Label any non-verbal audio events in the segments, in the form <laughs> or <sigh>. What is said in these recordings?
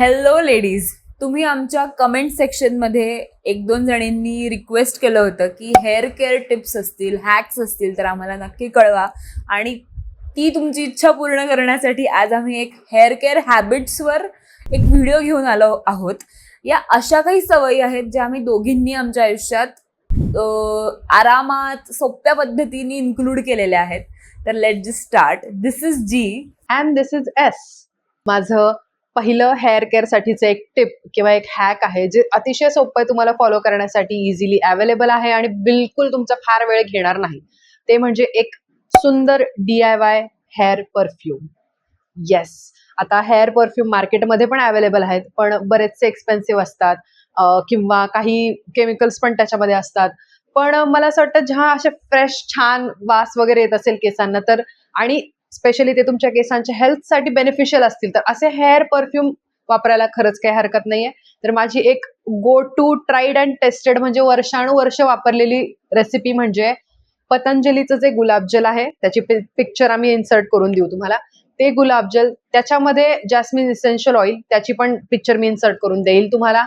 Hello ladies तुम्ही आमच्या comment सेक्शनमध्ये एक दोन जणींनी रिक्वेस्ट केलं होतं की हेअर केअर टिप्स असतील हॅक्स असतील तर आम्हाला नक्की कळवा. आणि ती तुमची इच्छा पूर्ण करण्यासाठी आज आम्ही एक हेअर केअर हॅबिट्सवर एक व्हिडिओ घेऊन आलो आहोत. या अशा काही सवयी आहेत ज्या आम्ही दोघींनी आमच्या आयुष्यात आरामात सोप्या पद्धतीने इन्क्लूड केलेल्या आहेत. तर let just start this is G and this is S माझं पहिलं हेअर केअरसाठीचं एक टिप किंवा एक हॅक आहे जे अतिशय सोपं आहे तुम्हाला फॉलो करण्यासाठी इझिली अवेलेबल आहे आणि बिलकुल तुमचा फार वेळ घेणार नाही. ते म्हणजे एक सुंदर D I Y hair perfume yes आता हेअर परफ्यूम मार्केटमध्ये पण अवेलेबल आहेत पण बरेचसे एक्सपेन्सिव्ह असतात किंवा काही केमिकल्स पण त्याच्यामध्ये असतात. पण मला असं वाटतं जेव्हा असे फ्रेश छान वास वगैरे येत असेल केसांना तर आणि स्पेशली ते तुमच्या केसांच्या हेल्थसाठी बेनिफिशियल असतील. तर असे हेअर परफ्यूम वापरायला खरंच काही हरकत नाहीये. तर माझी एक go to tried and tested म्हणजे वर्षानुवर्ष वापरलेली रेसिपी म्हणजे पतंजलीचं जे गुलाबजल आहे त्याची पिक्चर आम्ही इन्सर्ट करून देऊ तुम्हाला. ते गुलाबजल त्याच्यामध्ये जॅस्मिन इसेन्शियल ऑइल त्याची पण पिक्चर मी इन्सर्ट करून देईल तुम्हाला.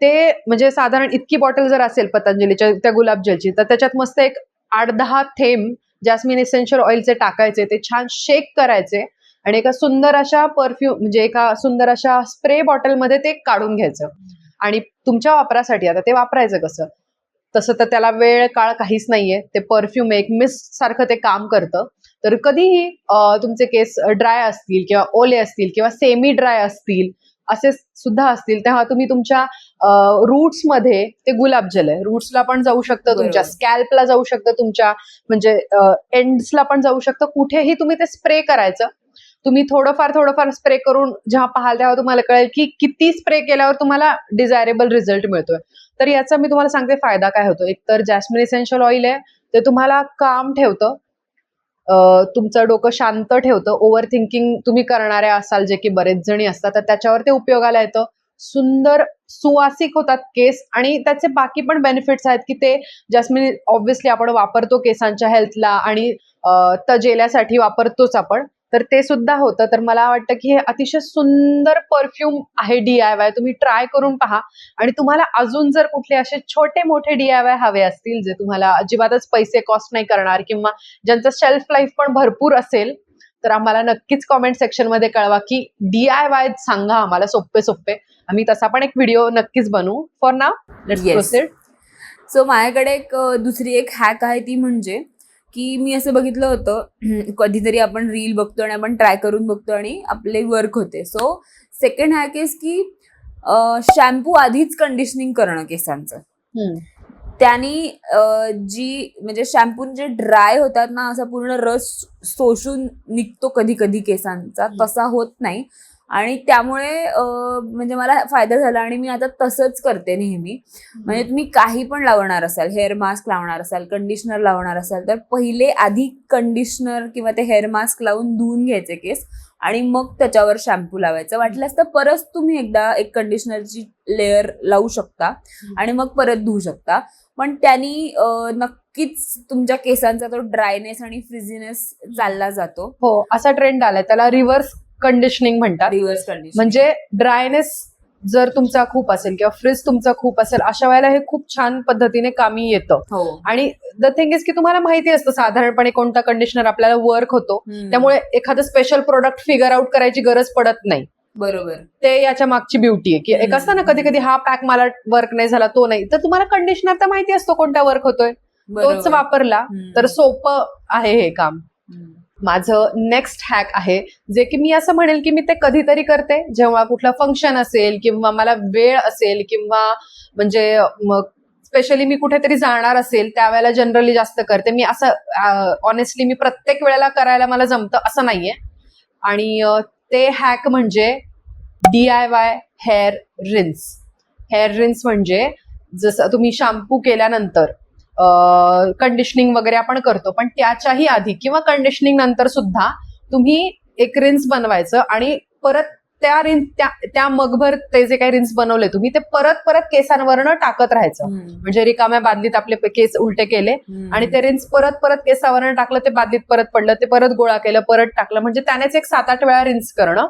ते म्हणजे साधारण इतकी बॉटल जर असेल पतंजलीच्या त्या गुलाबजलची तर त्याच्यात मस्त एक आठ दहा थेंब जास्मिन एसेन्शियल ऑइलचे टाकायचे ते छान शेक करायचे आणि एका सुंदर अशा परफ्यूम म्हणजे एका सुंदर अशा स्प्रे बॉटलमध्ये ते काढून घ्यायचं. आणि तुमच्या वापरासाठी आता ते वापरायचं कसं? तसं तर त्याला वेळ काळ काहीच नाहीये. ते परफ्यूम एक मिस्ट सारखं ते काम करतं. तर कधीही तुमचे केस ड्राय असतील किंवा ओले असतील किंवा सेमी ड्राय असतील असे सुद्धा असतील. तेव्हा तुम्ही तुमच्या रूट्समध्ये ते गुलाबजल आहे. रूट्सला पण जाऊ शकतं तुमच्या. स्कॅल्पला जाऊ शकतं तुमच्या. म्हणजे एंड्सला पण जाऊ शकतं. कुठेही तुम्ही ते स्प्रे करायचं. तुम्ही थोडंफार थोडंफार स्प्रे करून जेव्हा पाहाल तेव्हा तुम्हाला कळेल की किती स्प्रे केल्यावर तुम्हाला डिझायरेबल रिझल्ट मिळतोय. तर याचा मी तुम्हाला सांगते फायदा काय होतो. एक तर जॅस्मिन इसेन्शियल ऑइल आहे. ते तुम्हाला काम ठेवतं. तुमचं डोकं शांत ठेवतं ओव्हर थिंकिंग तुम्ही करणाऱ्या असाल जे की बरेच जणी असतात तर त्याच्यावर ते उपयोगाला येतं. सुंदर सुवासिक होतात केस आणि त्याचे बाकी पण बेनिफिट्स आहेत की ते जॅस्मिन ऑब्व्हियसली आपण वापरतो केसांच्या हेल्थला आणि तजेल्यासाठी वापरतोच आपण. तर ते सुद्धा होतं. तर मला वाटतं की हे अतिशय सुंदर परफ्यूम आहे डी आय वाय तुम्ही ट्राय करून पहा. आणि तुम्हाला अजून जर कुठले असे छोटे मोठे डी आय वाय हवे असतील जे तुम्हाला अजिबातच पैसे कॉस्ट नाही करणार किंवा ज्यांचं शेल्फ लाईफ पण भरपूर असेल तर आम्हाला नक्कीच कॉमेंट सेक्शनमध्ये कळवा की डी आय वाय सांगा आम्हाला सोपे सोपे. आम्ही तसा पण एक व्हिडिओ नक्कीच बनवू. फॉर नाव सो माझ्याकडे एक दुसरी एक हॅक आहे ती म्हणजे की मी असं बघितलं होतं <clears throat> कधीतरी आपण रील बघतो आणि आपण ट्राय करून बघतो आणि आपले वर्क होते. सो सेकंड हॅक इज की शॅम्पू आधीच कंडिशनिंग करणं केसांचं. त्यांनी जी म्हणजे शॅम्पू जे ड्राय होतात ना असा पूर्ण रस शोषून निघतो कधी कधी केसांचा. तसा होत नाही. आणि त्यामुळे म्हणजे मला फायदा झाला आणि मी आता तसंच करते नेहमी. म्हणजे तुम्ही काही पण लावणार असाल हेअर मास्क लावणार असाल कंडिशनर लावणार असाल तर पहिले आधी कंडिशनर किंवा ते हेअर मास्क लावून धुवून घ्यायचे केस आणि मग त्याच्यावर शॅम्पू लावायचं. वाटल्यास तर परत तुम्ही एकदा एक कंडिशनरची लेअर लावू शकता आणि मग परत धुवू शकता. पण त्यांनी नक्कीच तुमच्या केसांचा तो ड्रायनेस आणि फ्रिझीनेस चालला जातो. हो असा ट्रेंड आलाय. त्याला रिव्हर्स कंडिशनिंग म्हणतात. रिव्हर्स कंडिशन म्हणजे ड्रायनेस जर तुमचा खूप असेल किंवा फ्रीज तुमचा खूप असेल अशा वेळेला हे खूप छान पद्धतीने कामी येतं. हो. आणि द थिंग इज की तुम्हाला माहिती असतं साधारणपणे कोणता कंडिशनर आपल्याला वर्क होतो. त्यामुळे एखादं स्पेशल प्रोडक्ट फिगर आउट करायची गरज पडत नाही. बरोबर. ते याच्या मागची ब्युटी आहे. की एक. असतं ना कधी कधी हा पॅक मला वर्क नाही झाला तो नाही. तर तुम्हाला कंडिशनर तर माहिती असतो कोणता वर्क होतोय. तोच बरोबर. वापरला. तर सोपं आहे हे काम. हम्म. माझं नेक्स्ट हॅक आहे जे की मी असं म्हणेल की मी ते कधीतरी करते. जेव्हा कुठलं फंक्शन असेल किंवा मला वेळ असेल किंवा म्हणजे मग स्पेशली मी कुठेतरी जाणार असेल त्यावेळेला जनरली जास्त करते. मी असं ऑनेस्टली मी प्रत्येक वेळेला करायला मला जमतं असं नाहीये. आणि ते हॅक म्हणजे D I Y hair rinse hair rinse म्हणजे जसं तुम्ही शॅम्पू केल्यानंतर कंडिशनिंग वगैरे आपण करतो पण त्याच्याही आधी किंवा कंडिशनिंग नंतर सुद्धा तुम्ही एक रिन्स बनवायचं आणि परत त्या रिन्स त्या त्या मगभर ते जे काही रिन्स बनवले तुम्ही ते परत परत केसांवरनं टाकत राहायचं. म्हणजे रिकाम्या बादलीत आपले केस उलटे केले. आणि ते रिन्स परत परत केसावरनं टाकलं ते बादलीत परत पडलं ते परत गोळा केलं परत टाकलं म्हणजे त्यानेच एक सात आठ वेळा रिन्स करणं.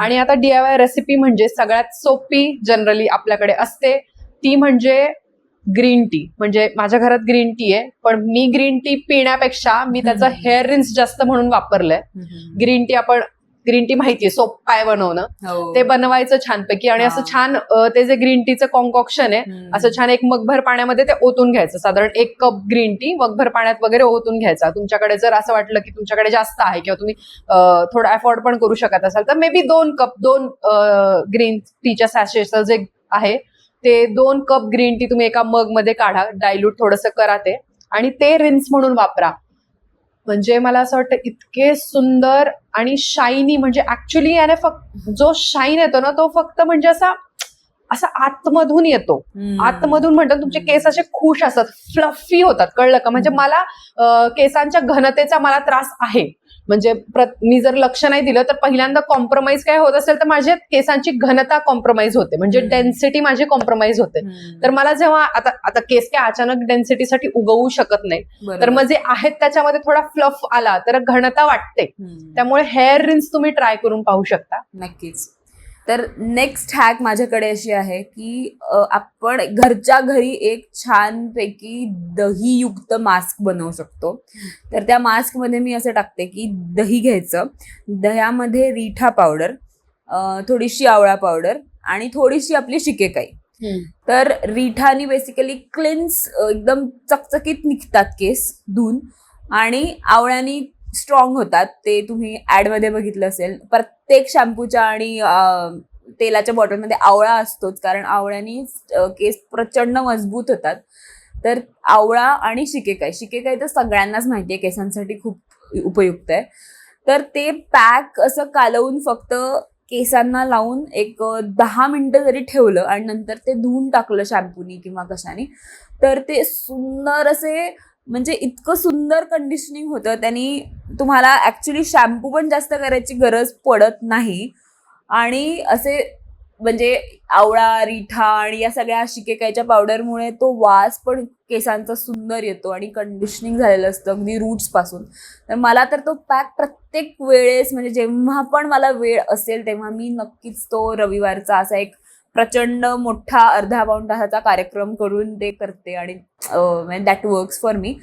आणि आता डीआयवाय रेसिपी म्हणजे सगळ्यात सोपी जनरली आपल्याकडे असते ती म्हणजे ग्रीन टी म्हणजे माझ्या घरात ग्रीन टी आहे पण मी ग्रीन टी पिण्यापेक्षा मी त्याचं. हेअर रिन्स जास्त म्हणून वापरलंय. ग्रीन टी आपण ग्रीन टी माहितीये सोपं आहे बनवणं हो. ते बनवायचं छानपैकी आणि असं. छान ते जे ग्रीन टीचं कॉन्कॉक्शन आहे. असं छान एक मगभर पाण्यामध्ये ते ओतून घ्यायचं साधारण एक कप ग्रीन टी मगभर पाण्यात वगैरे ओतून घ्यायचा तुमच्याकडे जर असं वाटलं की तुमच्याकडे जास्त आहे किंवा तुम्ही थोडं अफोर्ड पण करू शकत असाल तर मे बी दोन कप दोन ग्रीन टीच्या सॅशेचं जे आहे ते दोन कप ग्रीन टी तुम्ही एका मग मध्ये काढा डायल्यूट थोडंसं करा ते. आणि ते रिन्स म्हणून वापरा. म्हणजे मला असं वाटतं इतके सुंदर आणि शायनी म्हणजे ऍक्च्युली याने फक्त जो शाईन येतो ना तो फक्त म्हणजे असा असा आतमधून येतो. आतमधून म्हणतात तुमचे केस असे खुश असतात फ्लफी होतात कळलं का म्हणजे. मला केसांच्या घनतेचा मला त्रास आहे म्हणजे मी जर लक्ष नाही दिलं तर पहिल्यांदा कॉम्प्रोमाइज काय होत असेल तर माझ्या केसांची घनता कॉम्प्रोमाइज होते म्हणजे. डेन्सिटी माझी कॉम्प्रोमाइज होते. तर मला जेव्हा आता आता केस काय अचानक डेन्सिटीसाठी उगवू शकत नाही. तर मग जे आहेत त्याच्यामध्ये थोडा फ्लफ आला तर घनता वाटते. त्यामुळे हेअर रिन्स तुम्ही ट्राय करून पाहू शकता नक्कीच तर नेक्स्ट हॅक माझ्याकडे अशी आहे की आपण घरच्या घरी एक छानपैकी दहीयुक्त मास्क बनवू शकतो. तर त्या मास्कमध्ये मी असं टाकते की दही घ्यायचं दह्यामध्ये रिठा पावडर थोडीशी आवळा पावडर आणि थोडीशी आपली शिकेकाई तर रिठानी बेसिकली क्लिन्स एकदम चकचकीत निघतात केस धुवून आणि आवळ्यानी स्ट्रॉंग होतात. ते तुम्ही ऍडमध्ये बघितलं असेल. प्रत्येक शॅम्पूच्या आणि तेलाच्या बॉटलमध्ये आवळा असतोच. कारण आवळ्यानी केस प्रचंड मजबूत होतात. तर आवळा आणि शिकेकाय शिकेकाई तर सगळ्यांनाच माहिती आहे. केसांसाठी खूप उपयुक्त आहे. तर ते पॅक असं कालवून फक्त केसांना लावून एक दहा मिनटं जरी ठेवलं आणि नंतर ते धुवून टाकलं शॅम्पूनी किंवा कशाने तर ते सुंदर असे म्हणजे इतकं सुंदर कंडिशनिंग होतं. त्यांनी तुम्हाला ॲक्च्युली शॅम्पू पण जास्त करायची गरज पडत नाही. आणि असे म्हणजे आवळा रिठा आणि या सगळ्या शिकेकायच्या पावडरमुळे तो वास पण केसांचा सुंदर येतो आणि कंडिशनिंग झालेलं असतं अगदी रूट्सपासून तर मला तर तो पॅक प्रत्येक वेळेस म्हणजे जेव्हा पण मला वेळ असेल तेव्हा मी नक्कीच तो रविवारचा असा एक प्रचंड मोठा अर्धा पाऊण तासाचा कार्यक्रम करून ते करते आणि दॅट वर्क्स फॉर मी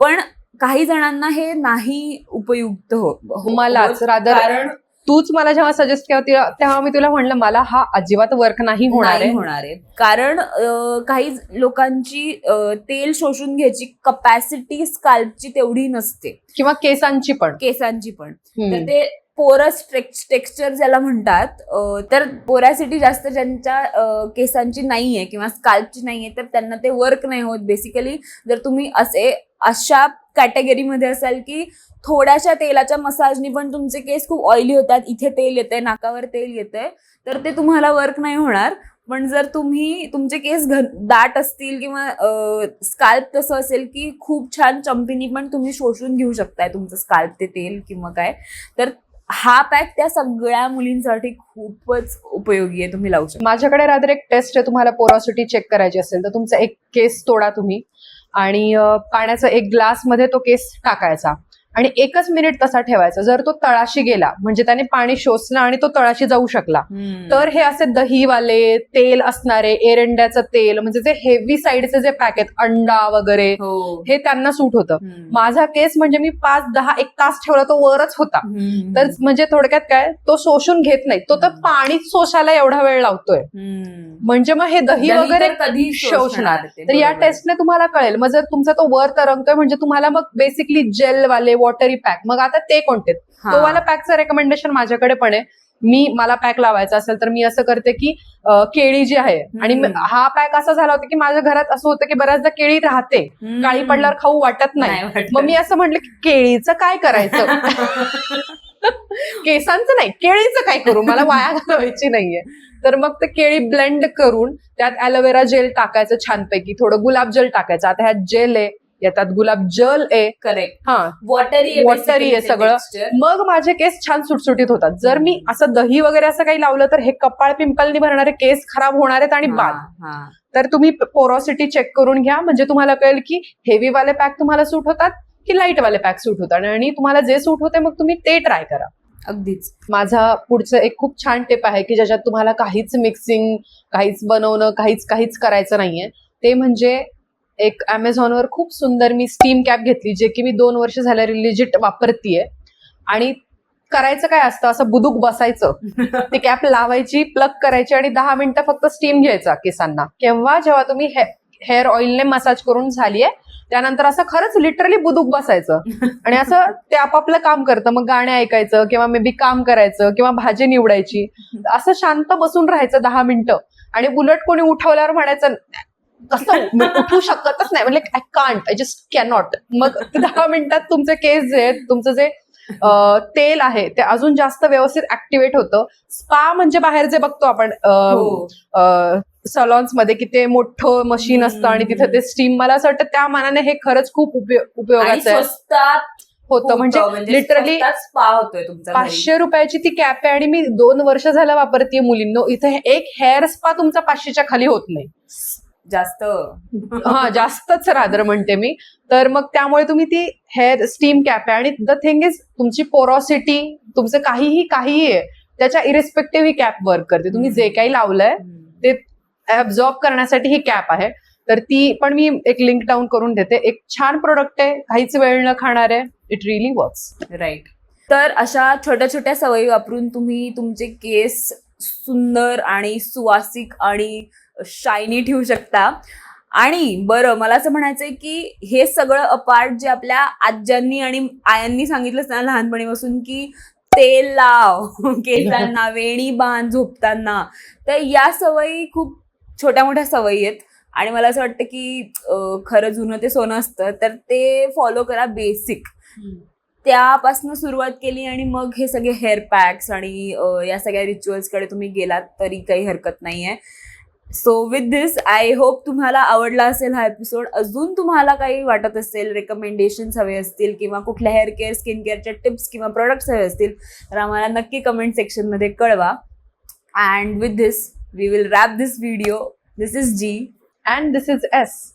पण काही जणांना हे नाही उपयुक्त हो हो- मलाच रादर कारण तूच मला जेव्हा सजेस्ट केलं तेव्हा तेव्हा मी तुला म्हणलं मला हा अजिबात वर्क नाही होणार होणार आहे. कारण काही लोकांची तेल शोषून घ्यायची कपॅसिटी स्काल्पची तेवढी नसते. किंवा केसांची पण. केसांची पण. तर. ते पोरस टेक्स्चर ज्याला म्हणतात तर पोरॅसिटी जास्त ज्यांच्या केसांची नाही आहे किंवा स्काल्पची नाहीये तर त्यांना ते वर्क नाही होत. बेसिकली जर तुम्ही असे अशा कॅटेगरीमध्ये असाल की थोड्याशा तेलाच्या मसाजनी पण तुमचे केस खूप ऑइली होतात इथे तेल येतंय नाकावर तेल येतंय तर ते तुम्हाला वर्क नाही होणार. पण जर तुम्ही तुमचे केस घन दाट असतील किंवा स्काल्प तसं असेल की खूप छान चंपीनी पण तुम्ही शोषून घेऊ शकताय तुमचं स्काल्प ते तेल किंवा काय तर हा पॅक त्या सगळ्या मुलींसाठी खूपच उपयोगी आहे तुम्ही लावू शकता. माझ्याकडे रादर एक टेस्ट आहे तुम्हाला पोरॉसिटी चेक करायची असेल तर तुमचा एक केस तोडा तुम्ही. आणि पाण्याचा एक ग्लासमध्ये तो केस टाकायचा. आणि एकच मिनिट तसा ठेवायचा जर तो तळाशी गेला म्हणजे त्याने पाणी शोषलं आणि तो तळाशी जाऊ शकला तर हे असे दहीवाले तेल असणारे एरंड्याचं तेल म्हणजे जे हेवी साईडचे जे पॅक आहेत अंडा वगैरे हो हे त्यांना सूट होतं. माझा केस म्हणजे मी पाच दहा एक तास ठेवला तो वरच होता. तर म्हणजे थोडक्यात काय तो शोषून घेत नाही तो तर. पाणीच शोषायला एवढा वेळ लावतोय. म्हणजे मग हे दही वगैरे कधी शोषणार तर या. टेस्टने तुम्हाला कळेल मग जर तुमचा तो वर तरंगतोय म्हणजे तुम्हाला मग बेसिकली जेल वाले वॉटरी पॅक मग आता ते कोणते. तो वाला पॅकचं रेकमेंडेशन माझ्याकडे पण आहे. मी मला पॅक लावायचा असेल तर मी असं करते की केळी जी आहे आणि हा पॅक असा झाला होता की माझ्या घरात असं होतं की बऱ्याचदा केळी राहते. काळी पडल्यावर खाऊ वाटत नाही. मग मी असं म्हटलं की केळीचं काय करायचं? <laughs> केसांचं नाही केळीचं काय करू? मला वाया घालवायची नाहीये. तर मग ते केळी ब्लेंड करून त्यात ॲलोवेरा जेल टाकायचं छानपैकी. थोडं गुलाब जेल टाकायचं. आता ह्यात जेल आहे. याच्यात गुलाबजल आहे करेक्ट हा. वॉटरी Watery आहे सगळं. मग माझे केस छान सुटसुटीत होतात. जर मी असं दही वगैरे असं काही लावलं तर हे कपाळ पिंपलनी भरणारे केस खराब होणार आहेत आणि बाद. तर तुम्ही पोरॉसिटी चेक करून घ्या. म्हणजे तुम्हाला कळेल की हेवी वाले पॅक तुम्हाला सूट होतात की लाइट वाले पॅक सूट होतात. आणि तुम्हाला जे सूट होते मग तुम्ही ते ट्राय करा. अगदीच. माझा पुढचं एक खूप छान टिप आहे की ज्याच्यात तुम्हाला काहीच मिक्सिंग काहीच बनवणं काहीच काहीच करायचं नाहीये. ते म्हणजे एक अमेझॉनवर खूप सुंदर मी स्टीम कॅप घेतली जे की मी दोन वर्ष झाल्या लिजिट वापरतीये. आणि करायचं काय असतं? असं बुदूक बसायचं. ती कॅप <laughs> लावायची प्लग करायची आणि दहा मिनिटं फक्त स्टीम घ्यायचा केसांना. केव्हा? जेव्हा तुम्ही हेअर ऑइलने मसाज करून झालीये त्यानंतर असं खरंच लिटरली बुदूक बसायचं. आणि असं ते आपापलं काम करतं. मग गाणे ऐकायचं किंवा मे बी काम करायचं किंवा भाजी निवडायची. असं शांत बसून राहायचं दहा मिनिटं. आणि उलट कोणी उठवल्यावर म्हणायचं कसं मी उठू शकतच नाही. म्हणजे I can't I just cannot मग <laughs> दहा मिनिटात तुमचे केस जे आहेत तुमचं जे तेल आहे ते अजून जास्त व्यवस्थित ऍक्टिव्हेट होतं. स्पा म्हणजे बाहेर जे बघतो आपण हो. सलॉन्समध्ये की ते मोठं मशीन असतं आणि तिथे ते स्टीम मला असं वाटतं त्या मानाने हे खरंच खूप उपयोगाचं आहे. होतं. म्हणजे लिटरली स्पा होतोय तुमचा घरी. पाचशे रुपयाची ती कॅप आहे आणि मी दोन वर्ष झालं वापरते मुलींनो. इथे एक हेअर स्पा तुमचा पाचशेच्या खाली होत नाही. जास्त. हा जास्तच रादर म्हणते मी. तर मग त्यामुळे तुम्ही ती हेअर स्टीम कॅप आहे. आणि द थिंग इज तुमची पोरॉसिटी तुमचं काहीही काहीही आहे त्याच्या इरेस्पेक्टिव्ह ही कॅप वर्क करते. तुम्ही जे काही लावलंय ते ऍब्झॉर्ब करण्यासाठी ही कॅप आहे. तर ती पण मी एक लिंक डाऊन करून देते. एक छान प्रोडक्ट आहे. काहीच वेळ न खाणार. आहे इट रिअली वर्क्स राईट तर अशा छोट्या छोट्या सवयी वापरून तुम्ही तुमचे केस सुंदर आणि सुवासिक आणि शायनी ठेवू शकता. आणि बरं मला असं म्हणायचंय की हे सगळं अपार्ट जे आपल्या आज्यांनी आणि आयांनी सांगितलंच ना लहानपणीपासून की तेल लाव <laughs> केसांना वेणी बांध झोपताना. तर या सवयी खूप छोट्या मोठ्या सवयी आहेत. आणि मला असं वाटतं की खरं जुनं ते सोनं असतं तर ते फॉलो करा बेसिक त्यापासून सुरुवात केली आणि मग हे सगळे हेअर पॅक्स आणि या सगळ्या रिच्युअल्सकडे तुम्ही गेलात तरी काही हरकत नाहीये. So with this I hope तुम्हाला आवडला असेल हा एपिसोड अजून तुम्हाला काही वाटत असेल रेकमेंडेशन्स हवे असतील किंवा कुठल्या हेअर केअर स्किन केअरच्या टिप्स किंवा प्रोडक्ट्स हवे असतील तर आम्हाला नक्की कमेंट सेक्शनमध्ये कळवा. And with this we will wrap this video this is G and this is S